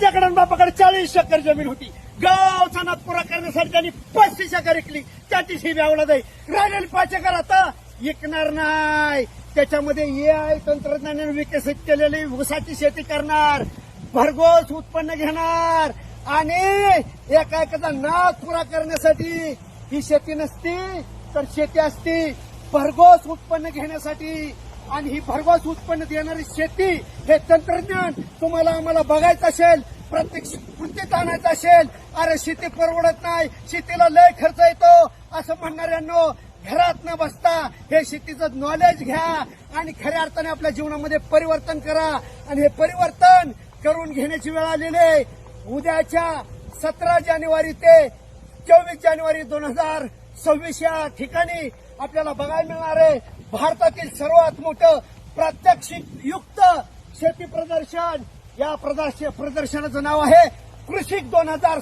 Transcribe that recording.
माझ्याकडे बापाकडे चाळीस एकर जमीन होती. गावचा नाद पुरा करण्यासाठी त्यांनी पस्तीस एकर विकली. त्याचीच ही व्यावला जाई. राहिलेली पाच एकर आता विकणार नाही. त्याच्यामध्ये ए आय तंत्रज्ञानाने विकसित केलेली ऊसाची शेती करणार. भरघोस उत्पन्न घेणार. आणि एका एकाचा नाद पुरा करण्यासाठी ही शेती नसती तर शेती असती. भरघोस उत्पन्न घेण्यासाठी आणि ही भरघोस उत्पन्न देणारी शेती हे तंत्रज्ञान तुम्हाला आम्हाला बघायचं असेल प्रत्येक कृतीत आणायचं असेल अरे शेती परवडत नाही शेतीला लय खर्च येतो असं म्हणणाऱ्यांनो घरात न बसता हे शेतीचं नॉलेज घ्या आणि खऱ्या अर्थाने आपल्या जीवनामध्ये परिवर्तन करा. आणि हे परिवर्तन करून घेण्याची वेळ आलेली आहे. उद्याच्या सतरा जानेवारी ते चोवीस जानेवारी दोन हजार सव्वीस या ठिकाणी आपल्याला बघायला मिळणार आहे. भारतातील सर्वात मोठं प्रात्यक्षिक युक्त शेती प्रदर्शन. या प्रदर्शनाचं नाव आहे कृषिक दोन हजार